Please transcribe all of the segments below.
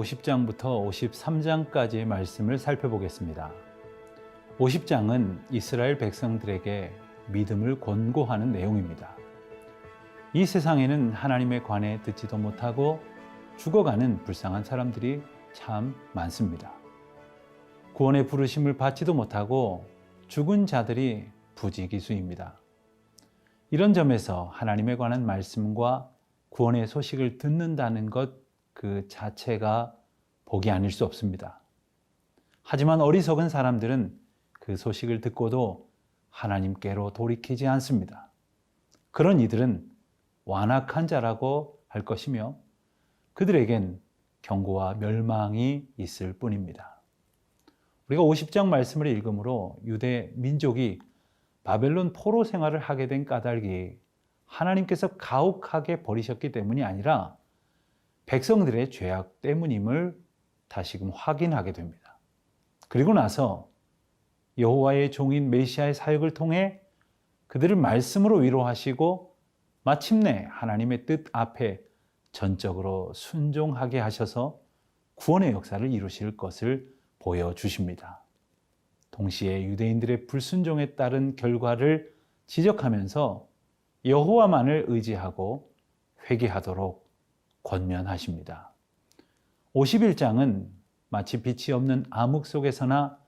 50장부터 53장까지의 말씀을 살펴보겠습니다. 50장은 이스라엘 백성들에게 믿음을 권고하는 내용입니다. 이 세상에는 하나님의 관에 듣지도 못하고 죽어가는 불쌍한 사람들이 참 많습니다. 구원의 부르심을 받지도 못하고 죽은 자들이 부지기수입니다. 이런 점에서 하나님에 관한 말씀과 구원의 소식을 듣는다는 것 그 자체가 복이 아닐 수 없습니다. 하지만 어리석은 사람들은 그 소식을 듣고도 하나님께로 돌이키지 않습니다. 그런 이들은 완악한 자라고 할 것이며 그들에겐 경고와 멸망이 있을 뿐입니다. 우리가 50장 말씀을 읽으므로 유대 민족이 바벨론 포로 생활을 하게 된 까닭이 하나님께서 가혹하게 버리셨기 때문이 아니라 백성들의 죄악 때문임을 다시금 확인하게 됩니다. 그리고 나서 여호와의 종인 메시아의 사역을 통해 그들을 말씀으로 위로하시고 마침내 하나님의 뜻 앞에 전적으로 순종하게 하셔서 구원의 역사를 이루실 것을 보여주십니다. 동시에 유대인들의 불순종에 따른 결과를 지적하면서 여호와만을 의지하고 회개하도록 권면하십니다. 51장은 마치 빛이 없는 암흑 속에서나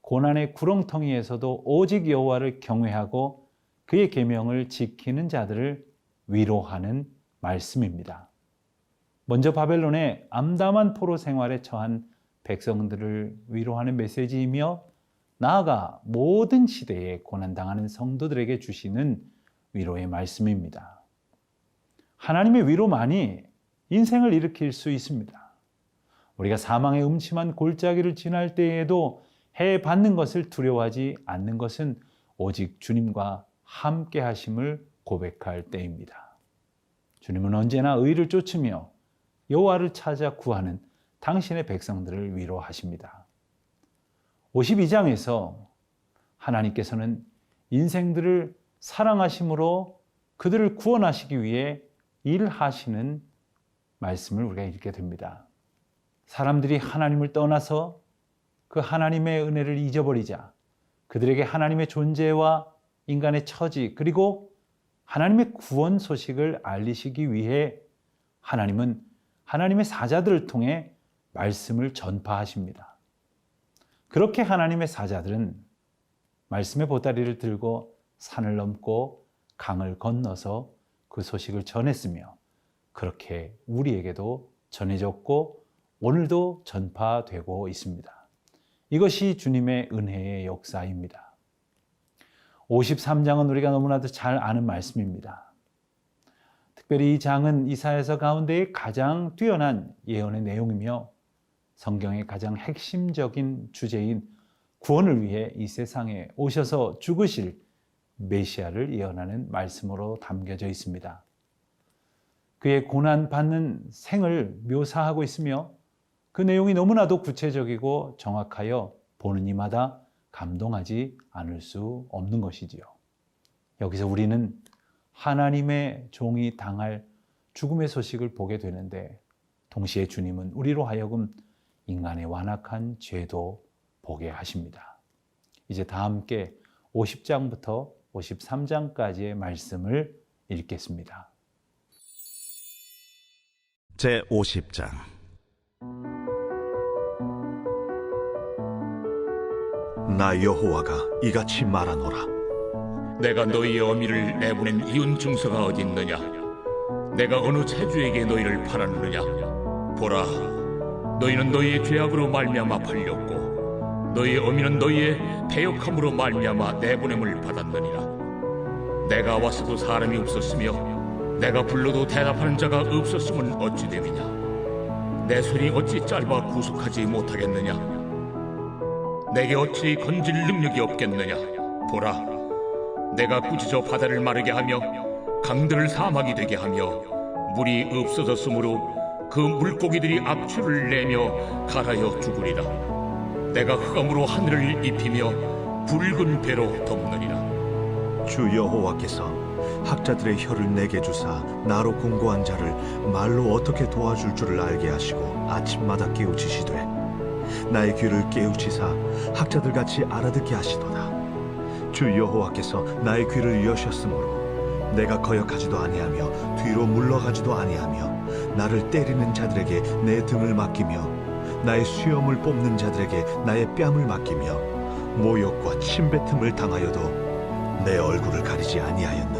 고난의 구렁텅이에서도 오직 여호와를 경외하고 그의 계명을 지키는 자들을 위로하는 말씀입니다. 먼저 바벨론의 암담한 포로 생활에 처한 백성들을 위로하는 메시지이며 나아가 모든 시대에 고난당하는 성도들에게 주시는 위로의 말씀입니다. 하나님의 위로만이 인생을 일으킬 수 있습니다. 우리가 사망의 음침한 골짜기를 지날 때에도 해 받는 것을 두려워하지 않는 것은 오직 주님과 함께 하심을 고백할 때입니다. 주님은 언제나 의를 쫓으며 여호와를 찾아 구하는 당신의 백성들을 위로하십니다. 52장에서 하나님께서는 인생들을 사랑하심으로 그들을 구원하시기 위해 일하시는 말씀을 우리가 읽게 됩니다. 사람들이 하나님을 떠나서 그 하나님의 은혜를 잊어버리자 그들에게 하나님의 존재와 인간의 처지 그리고 하나님의 구원 소식을 알리시기 위해 하나님은 하나님의 사자들을 통해 말씀을 전파하십니다. 그렇게 하나님의 사자들은 말씀의 보따리를 들고 산을 넘고 강을 건너서 그 소식을 전했으며 그렇게 우리에게도 전해졌고 오늘도 전파되고 있습니다. 이것이 주님의 은혜의 역사입니다. 53장은 우리가 너무나도 잘 아는 말씀입니다. 특별히 이 장은 이사에서 가운데의 가장 뛰어난 예언의 내용이며 성경의 가장 핵심적인 주제인 구원을 위해 이 세상에 오셔서 죽으실 메시아를 예언하는 말씀으로 담겨져 있습니다. 그의 고난받는 생을 묘사하고 있으며 그 내용이 너무나도 구체적이고 정확하여 보는 이마다 감동하지 않을 수 없는 것이지요. 여기서 우리는 하나님의 종이 당할 죽음의 소식을 보게 되는데 동시에 주님은 우리로 하여금 인간의 완악한 죄도 보게 하십니다. 이제 다 함께 50장부터 53장까지의 말씀을 읽겠습니다. 제50장. 나 여호와가 이같이 말하노라. 내가 너희 어미를 내보낸 이웃 중서가 어디 있느냐? 내가 어느 차주에게 너희를 팔았느냐? 보라 너희는 너희의 죄악으로 말미암아 팔렸고 너희 어미는 너희의 배역함으로 말미암아 내보냄을 받았느니라. 내가 왔어도 사람이 없었으며 내가 불러도 대답하는 자가 없었음은 어찌 됨이냐? 내 손이 어찌 짧아 구속하지 못하겠느냐? 내게 어찌 건질 능력이 없겠느냐? 보라, 내가 꾸짖어 바다를 마르게 하며 강들을 사막이 되게 하며 물이 없어졌으므로 그 물고기들이 악취를 내며 갈아여 죽으리라 내가 흑암으로 하늘을 입히며 붉은 배로 덮느니라 주 여호와께서 학자들의 혀를 내게 주사 나로 공고한 자를 말로 어떻게 도와줄 줄을 알게 하시고 아침마다 깨우치시되 나의 귀를 깨우치사 학자들 같이 알아듣게 하시도다 주 여호와께서 나의 귀를 여셨으므로 내가 거역하지도 아니하며 뒤로 물러가지도 아니하며 나를 때리는 자들에게 내 등을 맡기며 나의 수염을 뽑는 자들에게 나의 뺨을 맡기며 모욕과 침뱉음을 당하여도 내 얼굴을 가리지 아니하였느니라.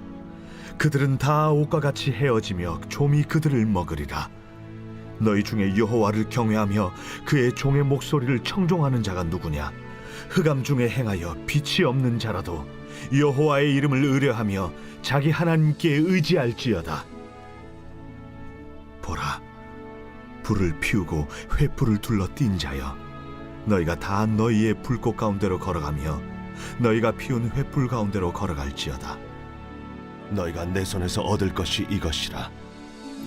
그들은 다 옷과 같이 헤어지며 좀이 그들을 먹으리라. 너희 중에 여호와를 경외하며 그의 종의 목소리를 청종하는 자가 누구냐? 흑암 중에 행하여 빛이 없는 자라도 여호와의 이름을 의뢰하며 자기 하나님께 의지할지어다. 보라, 불을 피우고 횃불을 둘러 띈 자여, 너희가 다 너희의 불꽃 가운데로 걸어가며 너희가 피운 횃불 가운데로 걸어갈지어다. 너희가 내 손에서 얻을 것이 이것이라.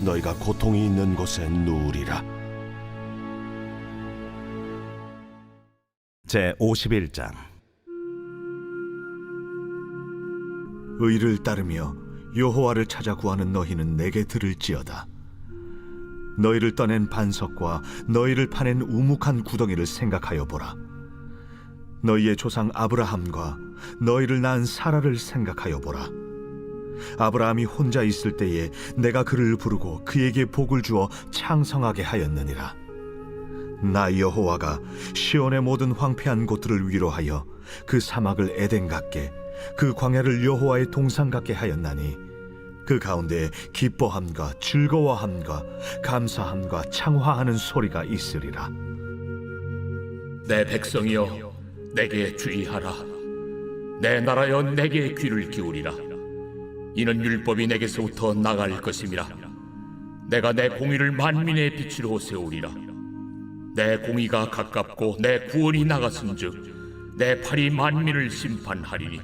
너희가 고통이 있는 곳에 누우리라. 제 51장 의를 따르며 여호와를 찾아 구하는 너희는 내게 들을지어다. 너희를 떠낸 반석과 너희를 파낸 우묵한 구덩이를 생각하여 보라. 너희의 조상 아브라함과 너희를 낳은 사라를 생각하여 보라. 아브라함이 혼자 있을 때에 내가 그를 부르고 그에게 복을 주어 창성하게 하였느니라. 나 여호와가 시온의 모든 황폐한 곳들을 위로하여 그 사막을 에덴 같게 그 광야를 여호와의 동산 같게 하였나니 그 가운데 기뻐함과 즐거워함과 감사함과 창화하는 소리가 있으리라. 내 백성이여 내게 주의하라 내 나라여 내게 귀를 기울이라 이는 율법이 내게서부터 나갈 것임이라. 내가 내 공의를 만민의 빛으로 세우리라. 내 공의가 가깝고 내 구원이 나갔은즉 내 팔이 만민을 심판하리니.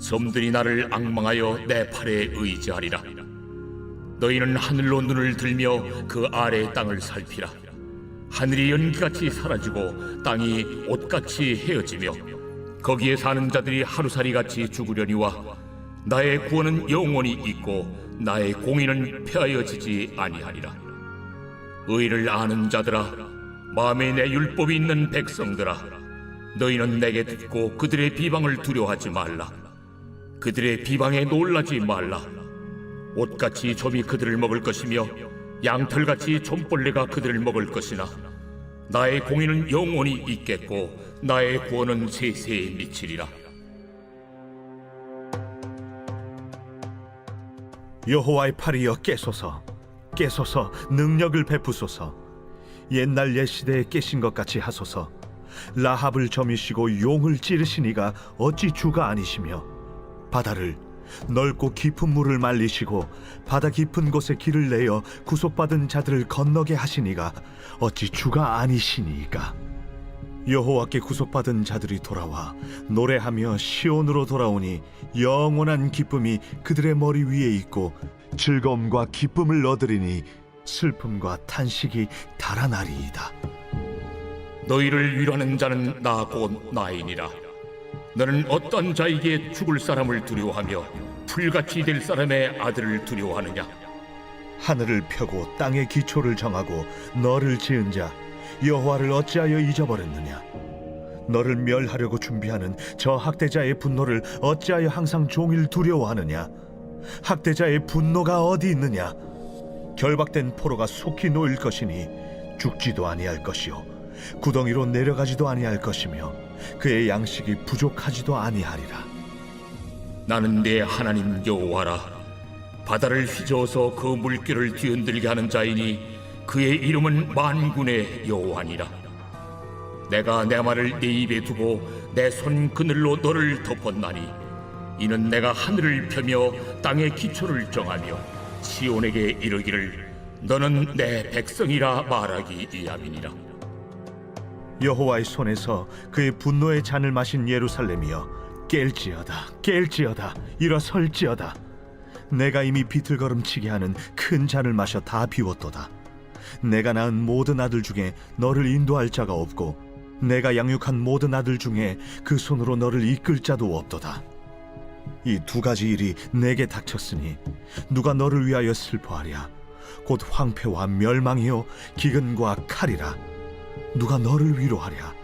섬들이 나를 악망하여 내 팔에 의지하리라. 너희는 하늘로 눈을 들며 그 아래 땅을 살피라. 하늘이 연기같이 사라지고 땅이 옷같이 헤어지며 거기에 사는 자들이 하루살이같이 죽으려니와 나의 구원은 영원히 있고 나의 공의는 폐하여지지 아니하리라. 의를 아는 자들아 마음에 내 율법이 있는 백성들아 너희는 내게 듣고 그들의 비방을 두려워하지 말라. 그들의 비방에 놀라지 말라. 옷같이 좀이 그들을 먹을 것이며 양털같이 좀벌레가 그들을 먹을 것이나 나의 공의는 영원히 있겠고 나의 구원은 세세에 미치리라 여호와의 팔이여 깨소서 깨소서 능력을 베푸소서. 옛날 옛 시대에 깨신 것 같이 하소서. 라합을 점이시고 용을 찌르시니가 어찌 주가 아니시며 바다를 넓고 깊은 물을 말리시고 바다 깊은 곳에 길을 내어 구속받은 자들을 건너게 하시니가 어찌 주가 아니시니까 여호와께 구속받은 자들이 돌아와 노래하며 시온으로 돌아오니 영원한 기쁨이 그들의 머리 위에 있고 즐거움과 기쁨을 얻으리니 슬픔과 탄식이 달아나리이다. 너희를 위로하는 자는 나 곧 나이니라 너는 어떤 자에게 죽을 사람을 두려워하며 풀같이 될 사람의 아들을 두려워하느냐 하늘을 펴고 땅의 기초를 정하고 너를 지은 자 여호와를 어찌하여 잊어버렸느냐? 너를 멸하려고 준비하는 저 학대자의 분노를 어찌하여 항상 종일 두려워하느냐? 학대자의 분노가 어디 있느냐? 결박된 포로가 속히 놓일 것이니 죽지도 아니할 것이요. 구덩이로 내려가지도 아니할 것이며 그의 양식이 부족하지도 아니하리라. 나는 내 하나님 여호와라. 바다를 휘저어서 그 물결을 뒤흔들게 하는 자이니 그의 이름은 만군의 여호와니라. 내가 내 말을 네 입에 두고 내 손 그늘로 너를 덮었나니 이는 내가 하늘을 펴며 땅의 기초를 정하며 시온에게 이르기를 너는 내 백성이라 말하기 위함이니라. 여호와의 손에서 그의 분노의 잔을 마신 예루살렘이여 깰지어다 깰지어다 일어설지어다. 내가 이미 비틀거름치게 하는 큰 잔을 마셔 다 비웠도다 내가 낳은 모든 아들 중에 너를 인도할 자가 없고 내가 양육한 모든 아들 중에 그 손으로 너를 이끌 자도 없도다. 이 두 가지 일이 내게 닥쳤으니 누가 너를 위하여 슬퍼하랴? 곧 황폐와 멸망이요 기근과 칼이라. 누가 너를 위로하랴?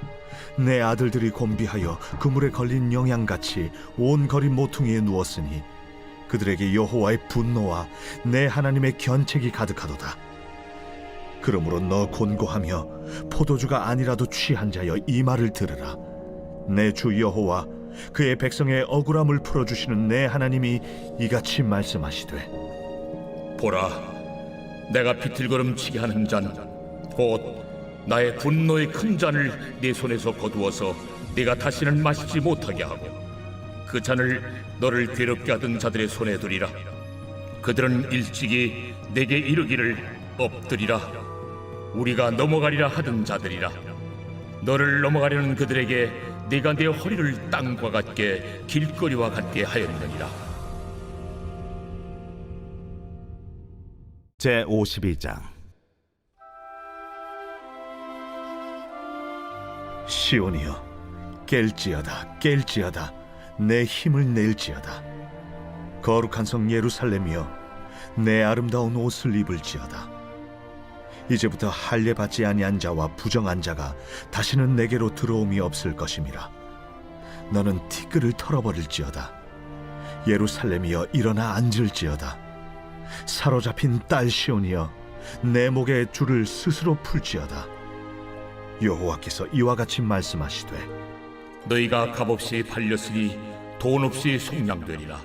내 아들들이 곤비하여 그물에 걸린 영양같이 온 거리 모퉁이에 누웠으니 그들에게 여호와의 분노와 내 하나님의 견책이 가득하도다 그러므로 너 곤고하며 포도주가 아니라도 취한 자여 이 말을 들으라 내 주 여호와 그의 백성의 억울함을 풀어 주시는 내 하나님이 이같이 말씀하시되 보라, 내가 비틀거름 치게 하는 잔, 곧 나의 분노의 큰 잔을 네 손에서 거두어서 네가 다시는 마시지 못하게 하고 그 잔을 너를 괴롭게 하던 자들의 손에 두리라. 그들은 일찍이 내게 이르기를 엎드리라. 우리가 넘어가리라 하던 자들이라. 너를 넘어가려는 그들에게 네가 내 허리를 땅과 같게 길거리와 같게 하였느니라. 제 52장 시온이여 깰지어다 깰지어다 내 힘을 낼지어다 거룩한 성 예루살렘이여 내 아름다운 옷을 입을지어다 이제부터 할례 받지 아니한 자와 부정한 자가 다시는 내게로 들어옴이 없을 것임이라. 너는 티끌을 털어버릴지어다. 예루살렘이여 일어나 앉을지어다. 사로잡힌 딸 시온이여 내 목에 줄을 스스로 풀지어다. 여호와께서 이와 같이 말씀하시되 너희가 값없이 팔렸으니 돈 없이 속량되리라.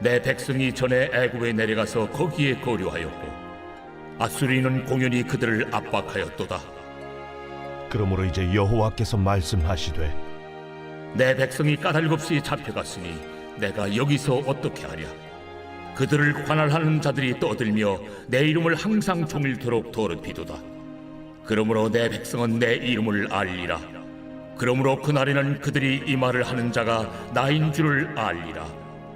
내 백성이 전에 애굽에 내려가서 거기에 거류하였고 아수리는 공연히 그들을 압박하였도다. 그러므로 이제 여호와께서 말씀하시되 내 백성이 까닭없이 잡혀갔으니 내가 여기서 어떻게 하랴? 그들을 관할하는 자들이 떠들며 내 이름을 항상 종일토록 더럽히도다. 그러므로 내 백성은 내 이름을 알리라. 그러므로 그날에는 그들이 이 말을 하는 자가 나인 줄을 알리라.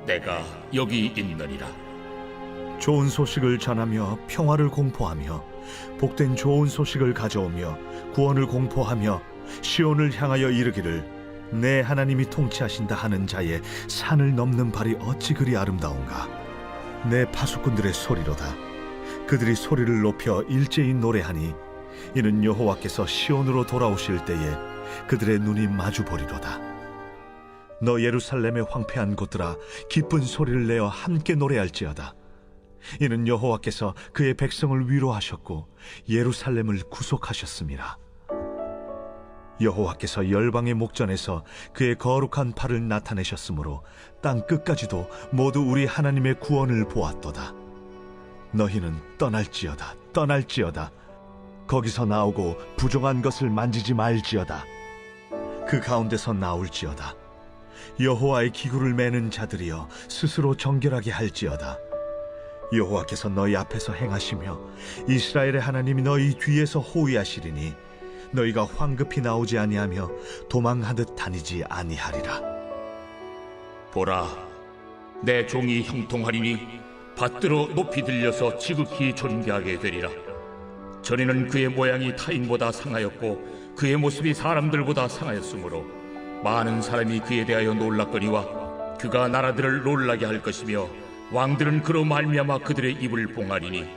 내가 여기 있느니라. 좋은 소식을 전하며 평화를 공포하며 복된 좋은 소식을 가져오며 구원을 공포하며 시온을 향하여 이르기를 내 하나님이 통치하신다 하는 자의 산을 넘는 발이 어찌 그리 아름다운가? 내 파수꾼들의 소리로다. 그들이 소리를 높여 일제히 노래하니 이는 여호와께서 시온으로 돌아오실 때에 그들의 눈이 마주 보리로다. 너 예루살렘의 황폐한 곳들아 기쁜 소리를 내어 함께 노래할지어다 이는 여호와께서 그의 백성을 위로하셨고 예루살렘을 구속하셨습니다. 여호와께서 열방의 목전에서 그의 거룩한 팔을 나타내셨으므로 땅 끝까지도 모두 우리 하나님의 구원을 보았도다. 너희는 떠날지어다, 떠날지어다. 거기서 나오고 부정한 것을 만지지 말지어다. 그 가운데서 나올지어다. 여호와의 기구를 매는 자들이여 스스로 정결하게 할지어다. 여호와께서 너희 앞에서 행하시며 이스라엘의 하나님이 너희 뒤에서 호위하시리니 너희가 황급히 나오지 아니하며 도망하듯 다니지 아니하리라. 보라, 내 종이 형통하리니 받들어 높이 들려서 지극히 존귀하게 되리라. 전에는 그의 모양이 타인보다 상하였고 그의 모습이 사람들보다 상하였으므로 많은 사람이 그에 대하여 놀락거리와 그가 나라들을 놀라게 할 것이며 왕들은 그로 말미암아 그들의 입을 봉하리니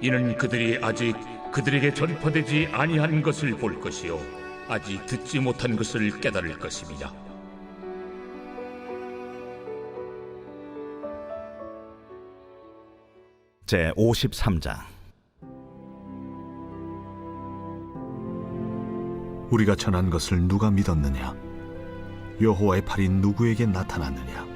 이는 그들이 아직 그들에게 전파되지 아니한 것을 볼 것이요 아직 듣지 못한 것을 깨달을 것입니다. 제 53장 우리가 전한 것을 누가 믿었느냐? 여호와의 팔이 누구에게 나타났느냐?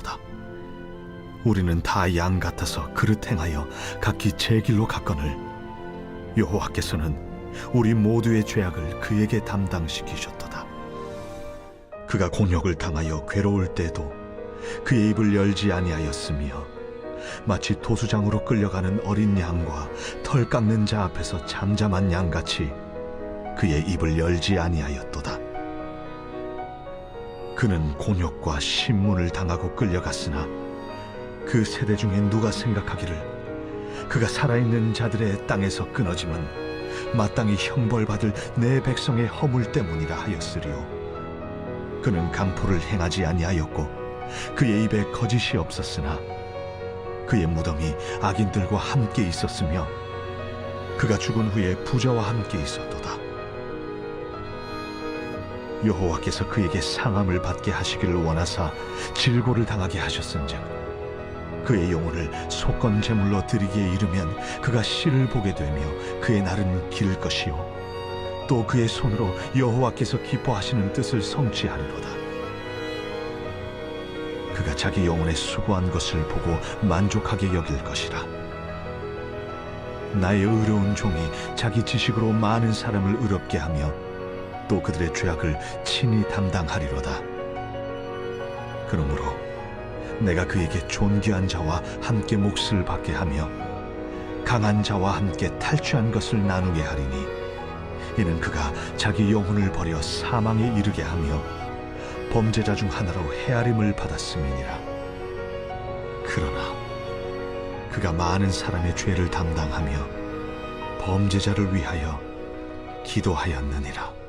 우리는 다 양 같아서 그릇 행하여 각기 제 길로 갔거늘 여호와께서는 우리 모두의 죄악을 그에게 담당시키셨도다 그가 곤욕을 당하여 괴로울 때도 그의 입을 열지 아니하였으며 마치 도수장으로 끌려가는 어린 양과 털 깎는 자 앞에서 잠잠한 양같이 그의 입을 열지 아니하였도다. 그는 곤욕과 신문을 당하고 끌려갔으나 그 세대 중에 누가 생각하기를 그가 살아있는 자들의 땅에서 끊어짐은 마땅히 형벌받을 내 백성의 허물 때문이라 하였으리요. 그는 강포를 행하지 아니하였고 그의 입에 거짓이 없었으나 그의 무덤이 악인들과 함께 있었으며 그가 죽은 후에 부자와 함께 있었도다. 여호와께서 그에게 상함을 받게 하시기를 원하사 질고를 당하게 하셨은즉 그의 영혼을 속건 제물로 드리기에 이르면 그가 씨를 보게 되며 그의 날은 길 것이요 또 그의 손으로 여호와께서 기뻐하시는 뜻을 성취하리로다. 그가 자기 영혼의 수고한 것을 보고 만족하게 여길 것이라. 나의 의로운 종이 자기 지식으로 많은 사람을 의롭게 하며 또 그들의 죄악을 친히 담당하리로다. 그러므로 내가 그에게 존귀한 자와 함께 몫을 받게 하며 강한 자와 함께 탈취한 것을 나누게 하리니 이는 그가 자기 영혼을 버려 사망에 이르게 하며 범죄자 중 하나로 헤아림을 받았음이니라. 그러나 그가 많은 사람의 죄를 담당하며 범죄자를 위하여 기도하였느니라.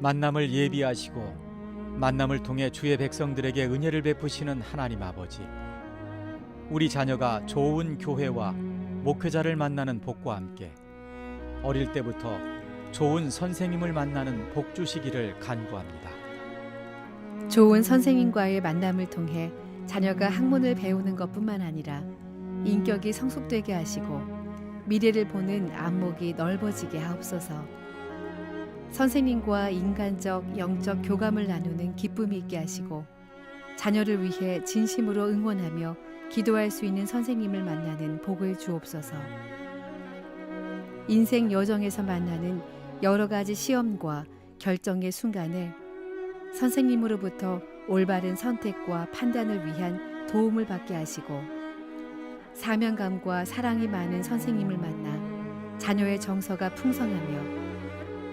만남을 예비하시고 만남을 통해 주의 백성들에게 은혜를 베푸시는 하나님 아버지. 우리 자녀가 좋은 교회와 목회자를 만나는 복과 함께 어릴 때부터 좋은 선생님을 만나는 복 주시기를 간구합니다. 좋은 선생님과의 만남을 통해 자녀가 학문을 배우는 것뿐만 아니라 인격이 성숙되게 하시고 미래를 보는 안목이 넓어지게 하옵소서. 선생님과 인간적, 영적 교감을 나누는 기쁨이 있게 하시고 자녀를 위해 진심으로 응원하며 기도할 수 있는 선생님을 만나는 복을 주옵소서. 인생 여정에서 만나는 여러 가지 시험과 결정의 순간에 선생님으로부터 올바른 선택과 판단을 위한 도움을 받게 하시고 사명감과 사랑이 많은 선생님을 만나 자녀의 정서가 풍성하며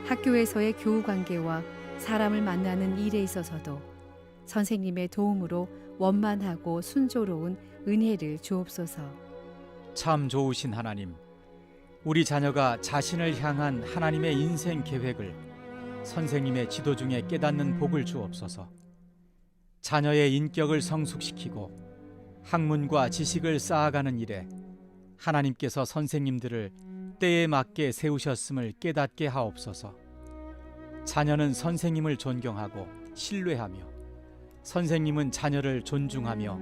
학교에서의 교우 관계와 사람을 만나는 일에 있어서도 선생님의 도움으로 원만하고 순조로운 은혜를 주옵소서. 참 좋으신 하나님, 우리 자녀가 자신을 향한 하나님의 인생 계획을 선생님의 지도 중에 깨닫는 복을 주옵소서. 자녀의 인격을 성숙시키고 학문과 지식을 쌓아가는 일에 하나님께서 선생님들을 때에 맞게 세우셨음을 깨닫게 하옵소서. 자녀는 선생님을 존경하고 신뢰하며 선생님은 자녀를 존중하며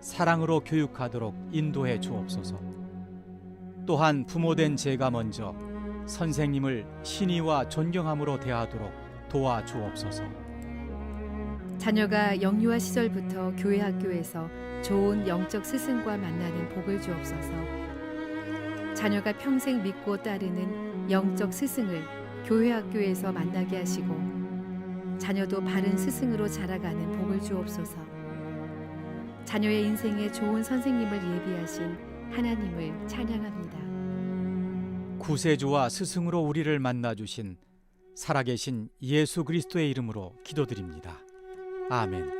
사랑으로 교육하도록 인도해 주옵소서. 또한 부모된 제가 먼저 선생님을 신의와 존경함으로 대하도록 도와 주옵소서. 자녀가 영유아 시절부터 교회 학교에서 좋은 영적 스승과 만나는 복을 주옵소서. 자녀가 평생 믿고 따르는 영적 스승을 교회 학교에서 만나게 하시고 자녀도 바른 스승으로 자라가는 복을 주옵소서. 자녀의 인생에 좋은 선생님을 예비하신 하나님을 찬양합니다. 구세주와 스승으로 우리를 만나 주신 살아계신 예수 그리스도의 이름으로 기도드립니다. 아멘.